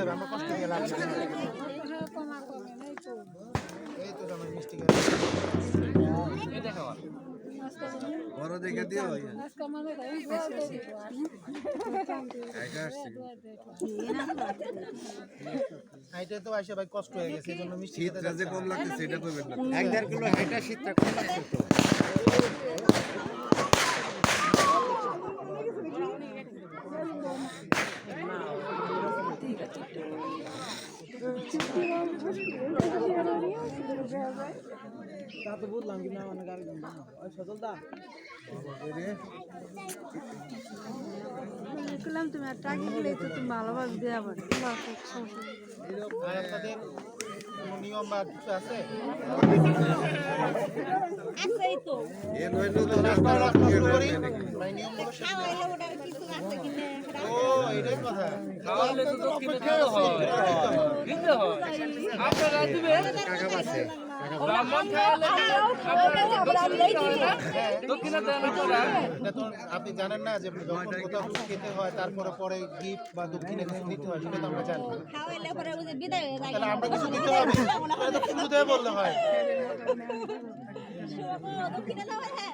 কষ্ট দিয়ে যাবে আমরা কষ্ট দিয়ে লাভ এই তো আমার মিষ্টি খাই। বড় দেখে দিও একা হাইটে তো আসে ভাই কষ্ট হয়ে গেছে এই জন্য মিষ্টি শীতটা যে কম লাগছে সেটা না এক দেড় কিলো হাইটা শীতটা কম লাগছে তো দেখলাম তুমি আর টাকা গেলে তো তুমি ভালোভাবে দেওয়া পারো সমস্যা আর আপনাদের কোনো নিয়ম বা কিছু আছে? আছেই তো। রাস্তা রাস্তা শুরু করি। ভাই নিয়মগুলো শেষ করি। ওটার কিছু আছে কিনে ও এটাই কথা। কাকা পাচ্ছে এটা তো আপনি জানেন না যে যখন কোথাও খেতে হয় তারপরে পরে গিফট বা দক্ষিণে কিছু দিতে হয় সেটা তো আমরা জানি হয়ে তাহলে আমরা কিছু দিতে হবে তাহলে তো বললে হয় দক্ষিণে যাওয়া হ্যাঁ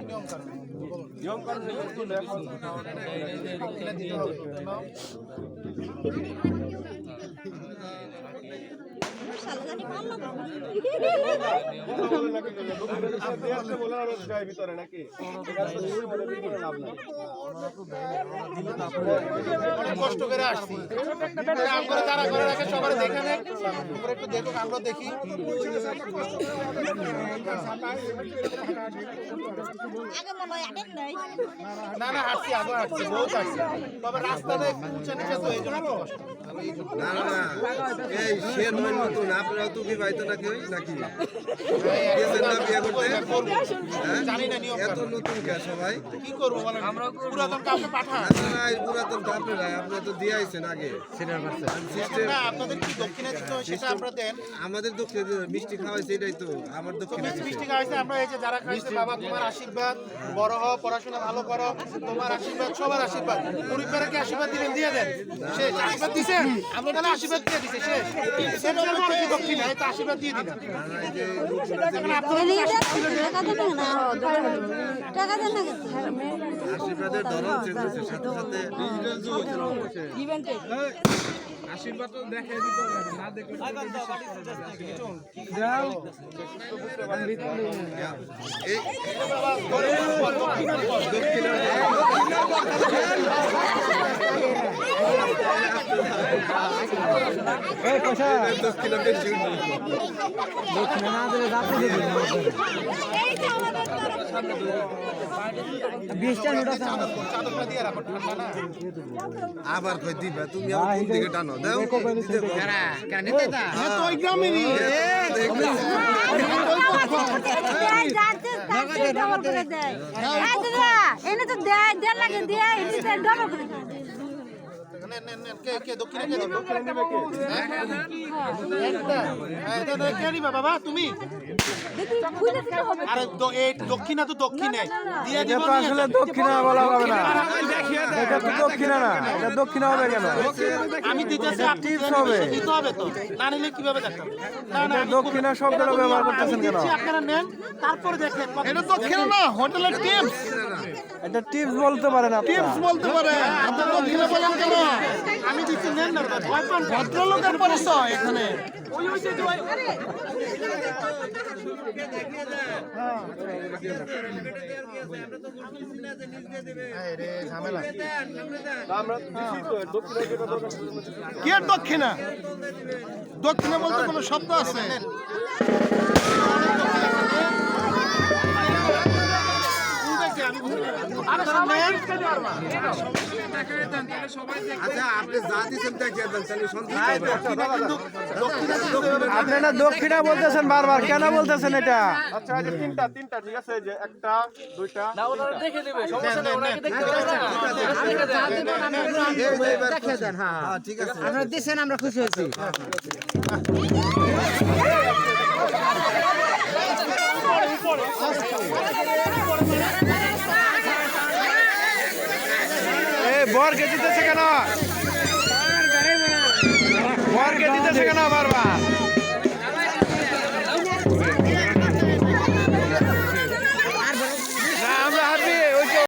নিয়ম কানুন বলুন। দক্ষিণে দিতে হবে নাও। সালু জানি ভালো অনেক কষ্ট করে আসছি আমরা যারা করে রাখে সবার দেখে একটু দেখুক আমরা দেখি না না আগে হাঁটছি বহুত হাঁটছি তবে রাস্তাটা না না এই সে নয় নতুন আপনারা তো কি পাইতো নাকি নাকি গেছেন না বিয়ে করতে হ্যাঁ? জানি না নিয়ম এত নতুন কে সবাই কি করব পুরাতন কাউকে পাঠান। আপনারা পুরাতন তো আপনারা আপনারা তো দিয়ে আইছেন আগে। সিনিয়র পার্সন সিস্টেম না আপনাদের কি দক্ষিণে দিতে হয় সেটা আমরা দেন। আমাদের দক্ষিণে মিষ্টি খাওয়াইছে এটাই তো আমার দক্ষিণে মিষ্টি খাওয়াইছে আমরা এই যে যারা খাইছে বাবা তোমার আশীর্বাদ বড় হও পড়াশোনা ভালো করো তোমার আশীর্বাদ সবার আশীর্বাদ। পরিবারে কি আশীর্বাদ দিলেন দিয়ে দেন। শেষ আশীর্বাদ দিছেন? আমরা তাহলে আশীর্বাদ দিয়ে দিছে শেষ। সেটা হলো কি দক্ষিণে? তো আশীর্বাদ দিয়ে দিলাম টাকা দেন না টাকা দেন না আশীর্বাদের ধরন চেঞ্জ সাথে সাথে সাথে এই দক্ষিণে বেশি এই যে আমাদের চাদরটা দিয়ে রাখো ঠান্ডা না আবার কই দিবা তুমি আমার কোন দিকে টানো দাও দিতে বলো। কারা কারা নিতে দা তো ওই গ্রামেরই দেখবেন এনে তো দেয় দেড় লাগে দিয়ে এনে ডবল করে দেয়। হ্যাঁ, কে দিবা বাবা তুমি? আরে দ- এই দক্ষিণা তো দক্ষিণে। দিয়ে দিব তো আসলে দক্ষিণা বলা হবে না। এটা তো দক্ষিণা না। এটা দক্ষিণা হবে কেন? আমি দিতেছি আপনি tips হবে। দিতে হবে তো। না নিলে কীভাবে দেখাবো না না দক্ষিণা শব্দটা ব্যবহার করতেছেন কেন? আপনারা নেন তারপরে দেখেন এটা দক্ষিণা না হোটেলের টিপস এটা টিপস বলতে পারেন আপনি টিপস বলতে পারে আপনারা দক্ষিণা বলেন কেন? আমি দিচ্ছি নেন না ভয় পান ভদ্রলোকের পরিচয় এখানে। ওই ওই যে কে দক্ষিণা? দক্ষিণা বলতে কোনো শব্দ আছে? না দক্ষিণা বলতেছেন বারবার কেন বলতেছেন এটা আচ্ছা তিনটা তিনটা ঠিক আছে যে একটা দুইটা দেখিয়ে দেন হ্যাঁ হ্যাঁ, ঠিক আছে আপনারা দিচ্ছেন আমরা খুশি হয়েছি এ বরকে দিতেছে কেন? বরকে দিতেছে কেন বারবার?